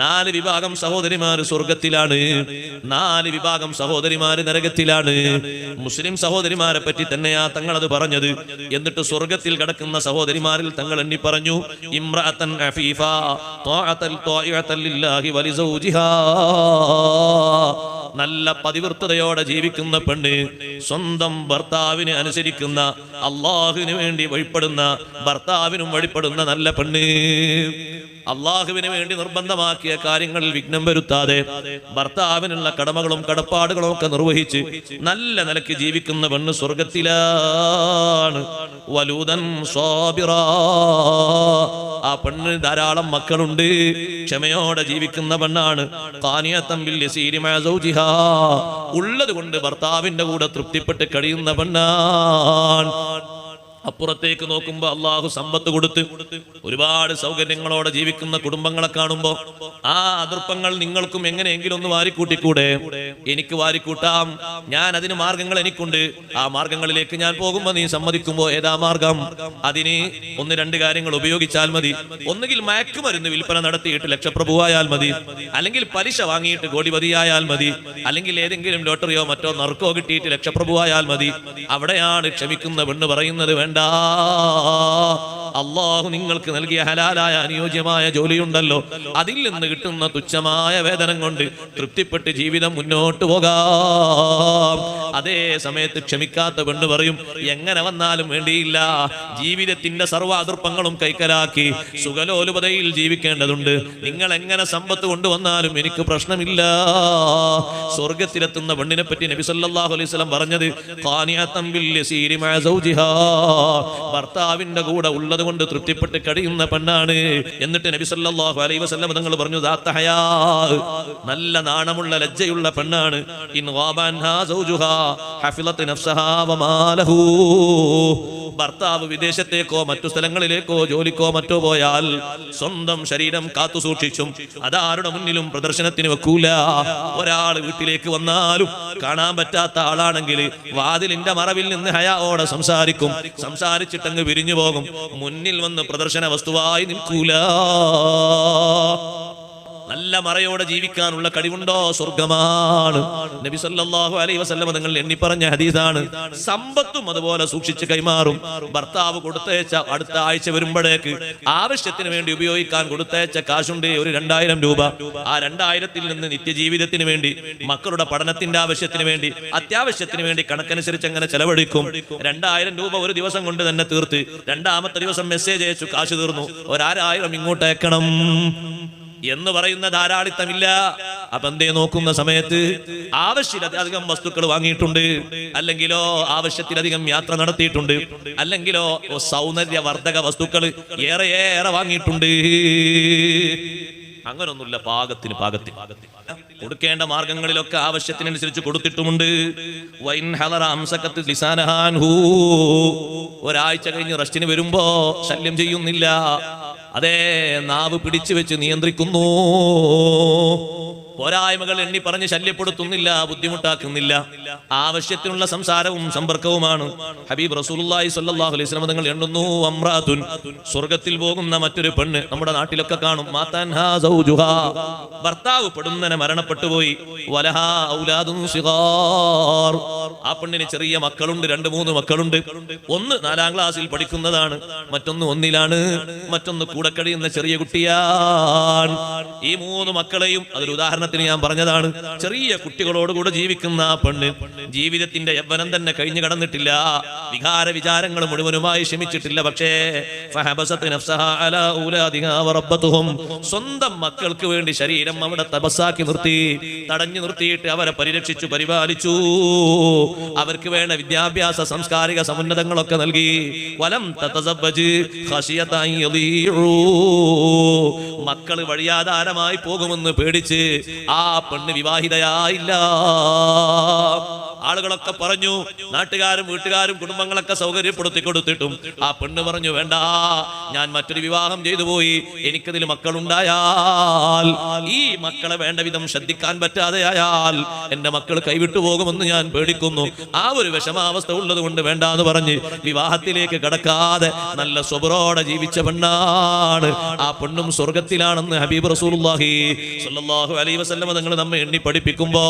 നാല് വിഭാഗം സഹോദരിമാര് സ്വർഗത്തിലാണ്. നാല് വിഭാഗം സഹോദരിമാര് നരകത്തിലാണ്. മുസ്ലിം സഹോദരിമാരെ പറ്റി തന്നെയാ തങ്ങൾ അത് പറഞ്ഞത്. എന്നിട്ട് സ്വർഗത്തിൽ കിടക്കുന്ന സഹോദരിമാരിൽ തങ്ങൾ എണ്ണി പറഞ്ഞു നല്ല പതിവൃത്തതയോടെ ജീവിക്കുന്ന പെണ്ണ് സ്വന്തം ഭർത്താവിനെ അനുസരിക്കുന്ന അള്ളാഹുവിന് വേണ്ടി വഴിപ്പെടുന്ന ഭർത്താവിനും വഴിപ്പെടുന്ന നല്ല പെണ്ണ്. അള്ളാഹുവിന് വേണ്ടി നിർബന്ധമാക്കിയ കാര്യങ്ങളിൽ വിഘ്നം വരുത്താതെ ഭർത്താവിനുള്ള കടമകളും കടപ്പാടുകളും ഒക്കെ നിർവഹിച്ച് നല്ല നിലയ്ക്ക് ജീവിക്കുന്ന പെണ്ണ് സ്വർഗത്തിലാണ്. വലൂതൻ സ്വാബിറ. ആ പെണ്ണിന് ധാരാളം മക്കളുണ്ട്. ക്ഷമയോടെ ജീവിക്കുന്ന പെണ്ണാണ്. ഉള്ളത് കൊണ്ട് ഭർത്താവിന്റെ കൂടെ തൃപ്തിപ്പെട്ട് കഴിയുന്ന പെണ്ണാണ്. അപ്പുറത്തേക്ക് നോക്കുമ്പോ അള്ളാഹു സമ്പത്ത് കൊടുത്ത് ഒരുപാട് സൗകര്യങ്ങളോടെ ജീവിക്കുന്ന കുടുംബങ്ങളെ കാണുമ്പോ ആ അതിർപ്പങ്ങൾ നിങ്ങൾക്കും എങ്ങനെയെങ്കിലും ഒന്ന് വാരിക്കൂട്ടിക്കൂടെ? എനിക്ക് വാരിക്കൂട്ടാം. ഞാൻ അതിന് മാർഗങ്ങൾ എനിക്കുണ്ട്. ആ മാർഗങ്ങളിലേക്ക് ഞാൻ പോകുമ്പോ നീ സമ്മതിക്കുമ്പോ ഏതാ മാർഗം? അതിന് ഒന്ന് രണ്ട് കാര്യങ്ങൾ ഉപയോഗിച്ചാൽ മതി. ഒന്നുകിൽ മയക്കുമരുന്ന് വിൽപ്പന നടത്തിയിട്ട് ലക്ഷപ്രഭുവായാൽ മതി. അല്ലെങ്കിൽ പലിശ വാങ്ങിയിട്ട് കോടിപതിയായാൽ മതി. അല്ലെങ്കിൽ ഏതെങ്കിലും ലോട്ടറിയോ മറ്റോ നറുക്കോ കിട്ടിയിട്ട് ലക്ഷപ്രഭുവായാൽ മതി. അവിടെയാണ് ക്ഷമിക്കുന്ന പെണ്ണ് പറയുന്നത് വേണ്ട. വേണ്ട. അള്ളാഹു നിങ്ങൾക്ക് നൽകിയ ഹലാലായ അനുയോജ്യമായ ജോലിയുണ്ടല്ലോ. അതിൽ നിന്ന് കിട്ടുന്ന തുച്ഛമായ വേതനം കൊണ്ട് തൃപ്തിപ്പെട്ട് ജീവിതം മുന്നോട്ട് പോകാം. അതേ സമയത്ത് ക്ഷമിക്കാത്ത പെണ്ണ് പറയും എങ്ങനെ വന്നാലും വേണ്ടിയില്ല. ജീവിതത്തിന്റെ സർവ അതിർപ്പങ്ങളും കൈക്കലാക്കി സുഖലോലുപതയിൽ ജീവിക്കേണ്ടതുണ്ട്. നിങ്ങൾ എങ്ങനെ സമ്പത്ത് കൊണ്ടുവന്നാലും എനിക്ക് പ്രശ്നമില്ല. സ്വർഗത്തിലെത്തുന്ന പെണ്ണിനെ പറ്റി സല്ലല്ലാഹു അലൈഹി വസല്ലം പറഞ്ഞത് ഭർത്താവിന്റെ കൂടെ ഉള്ളത് കൊണ്ട് തൃപ്തിപ്പെട്ട് കഴിയുന്ന പെണ്ണാണ്. എന്നിട്ട് നബി സല്ലല്ലാഹു അലൈഹി വസല്ലം തങ്ങൾ പറഞ്ഞു നല്ല നാണമുള്ള ലജ്ജയുള്ള പെണ്ണാണ്. ഇൻ ഗാബൻഹാ സൗജുഹാ നഫ്സഹാ ഭർത്താവ് വിദേശത്തേക്കോ മറ്റു സ്ഥലങ്ങളിലേക്കോ ജോലിക്കോ മറ്റോ പോയാൽ സ്വന്തം ശരീരം കാത്തു സൂക്ഷിച്ചും അതാരുടെ മുന്നിലും പ്രദർശനത്തിന് വെക്കൂല. ഒരാൾ വീട്ടിലേക്ക് വന്നാലും കാണാൻ പറ്റാത്ത ആളാണെങ്കിൽ വാതിലിന്റെ മറവിൽ നിന്ന് ഹയാവോടെ സംസാരിക്കും. സംസാരിച്ചിട്ടങ്ങ് വിരിഞ്ഞു പോകും. മുന്നിൽ വന്ന് പ്രദർശന വസ്തുവായി നിൽക്കൂല. നല്ല മറയോടെ ജീവിക്കാനുള്ള കഴിവുണ്ടോ? സ്വർഗമാണ്. നബി സല്ലല്ലാഹു അലൈഹി വസല്ലം നിങ്ങൾ എണ്ണി പറഞ്ഞ ഹദീസാണ്. സമ്പത്തും അതുപോലെ സൂക്ഷിച്ച് കൈമാറും. ഭർത്താവ് കൊടുത്തയച്ച അടുത്ത ആഴ്ച വരുമ്പോഴേക്ക് ആവശ്യത്തിന് വേണ്ടി ഉപയോഗിക്കാൻ കൊടുത്തയച്ച കാശുണ്ട് ഒരു രണ്ടായിരം രൂപ. ആ രണ്ടായിരത്തിൽ നിന്ന് നിത്യജീവിതത്തിന് വേണ്ടി മക്കളുടെ പഠനത്തിന്റെ ആവശ്യത്തിന് വേണ്ടി അത്യാവശ്യത്തിന് വേണ്ടി കണക്കനുസരിച്ച് അങ്ങനെ ചെലവഴിക്കും. രണ്ടായിരം രൂപ ഒരു ദിവസം കൊണ്ട് തന്നെ തീർത്ത് രണ്ടാമത്തെ ദിവസം മെസ്സേജ് അയച്ചു കാശ് തീർന്നു. ഒരാരായിരം ഇങ്ങോട്ട് അയക്കണം എന്ന് പറയുന്ന ധാരാളിത്തമില്ല. അപ്പൊ എന്തേ നോക്കുന്ന സമയത്ത് ആവശ്യത്തിലധികം വസ്തുക്കൾ വാങ്ങിയിട്ടുണ്ട്. അല്ലെങ്കിലോ ആവശ്യത്തിലധികം യാത്ര നടത്തിയിട്ടുണ്ട്. അല്ലെങ്കിലോ സൗന്ദര്യവർദ്ധക വസ്തുക്കൾ ഏറെ ഏറെ വാങ്ങിയിട്ടുണ്ട്. അങ്ങനൊന്നുമില്ല പാകത്തിന് പാകത്തിന്. കൊടുക്കേണ്ട മാർഗങ്ങളിലൊക്കെ ആവശ്യത്തിനനുസരിച്ച് കൊടുത്തിട്ടുമുണ്ട്. ഒരാഴ്ച കഴിഞ്ഞ് റസ്റ്റിന് വരുമ്പോ ശല്യം ചെയ്യുന്നില്ല. അതേ നാവ് പിടിച്ചു വെച്ച് നിയന്ത്രിക്കുന്നു. പോരായ്മകൾ എണ്ണി പറഞ്ഞ് ശല്യപ്പെടുത്തുന്നില്ല ബുദ്ധിമുട്ടാക്കുന്നില്ല. ആവശ്യത്തിനുള്ള സംസാരവും സമ്പർക്കവുമാണ്. ഹബീബ് റസൂലുള്ളാഹി സ്വല്ലല്ലാഹു അലൈഹി തങ്ങൾ എണ്ണുന്നു അമ്രാതുൻ സ്വർഗത്തിൽ പോകുന്ന മറ്റൊരു പെണ്ണ് നമ്മുടെ നാട്ടിലൊക്കെ കാണും. മാത്താൻ ഭർത്താവ് പെടുന്നനെ മരണപ്പെട്ടു പോയി. ആ പെണ്ണിന് ചെറിയ മക്കളുണ്ട് രണ്ട് മൂന്ന് മക്കളുണ്ട്. ഒന്ന് നാലാം ക്ലാസ്സിൽ പഠിക്കുന്നതാണ്. മറ്റൊന്ന് ഒന്നിലാണ്. മറ്റൊന്ന് കൂടെ കഴിയുന്ന ചെറിയ കുട്ടിയാണ്. ഈ മൂന്ന് മക്കളെയും അതൊരു ഉദാഹരണത്തിന് ഞാൻ പറഞ്ഞതാണ് ചെറിയ കുട്ടികളോടുകൂടെ ജീവിക്കുന്ന ആ പെണ്ണ് ജീവിതത്തിന്റെ യൗവനം തന്നെ കഴിഞ്ഞു കടന്നിട്ടില്ല. വികാര വിചാരങ്ങൾ മുഴുവനുമായി ക്ഷമിച്ചിട്ടില്ല. പക്ഷേ. സ്വന്തം മക്കൾക്ക് വേണ്ടി ശരീരം അവിടെ തപസ്സാക്കി നിർത്തി തടഞ്ഞു നിർത്തിയിട്ട് അവരെ പരിരക്ഷിച്ചു പരിപാലിച്ചു. അവർക്ക് വേണ്ട വിദ്യാഭ്യാസ സാംസ്കാരിക സമുന്നതങ്ങളൊക്കെ നൽകി. വലം മക്കൾ വഴിയാധാരമായി പോകുമെന്ന് പേടിച്ച് ആ പെണ്ണ് വിവാഹിതയായില്ല. ആളുകളൊക്കെ പറഞ്ഞു നാട്ടുകാരും വീട്ടുകാരും കുടുംബങ്ങളൊക്കെ സൗകര്യപ്പെടുത്തി കൊടുത്തിട്ടും ആ പെണ്ണ് പറഞ്ഞു വേണ്ട ഞാൻ മറ്റൊരു വിവാഹം ചെയ്തു പോയി. എനിക്കതിൽ മക്കളുണ്ടായാൽ ഈ മക്കളെ വേണ്ട വിധം ശ്രദ്ധിക്കാൻ പറ്റാതെ ആയാൽ എന്റെ മക്കൾ കൈവിട്ടു പോകുമെന്ന് ഞാൻ പേടിക്കുന്നു. ആ ഒരു വിഷമാവസ്ഥ ഉള്ളത് കൊണ്ട് വേണ്ട എന്ന് പറഞ്ഞ് വിവാഹത്തിലേക്ക് കടക്കാതെ നല്ല സ്വബറോടെ ജീവിച്ച പെണ്ണാണ്. ആ പെണ്ണും സ്വർഗത്തിലാണെന്ന് ഹബീബ് റസൂൽ അലൈഹി വസല്ലം നിങ്ങൾ നമ്മെ എണ്ണി പഠിപ്പിക്കുമ്പോ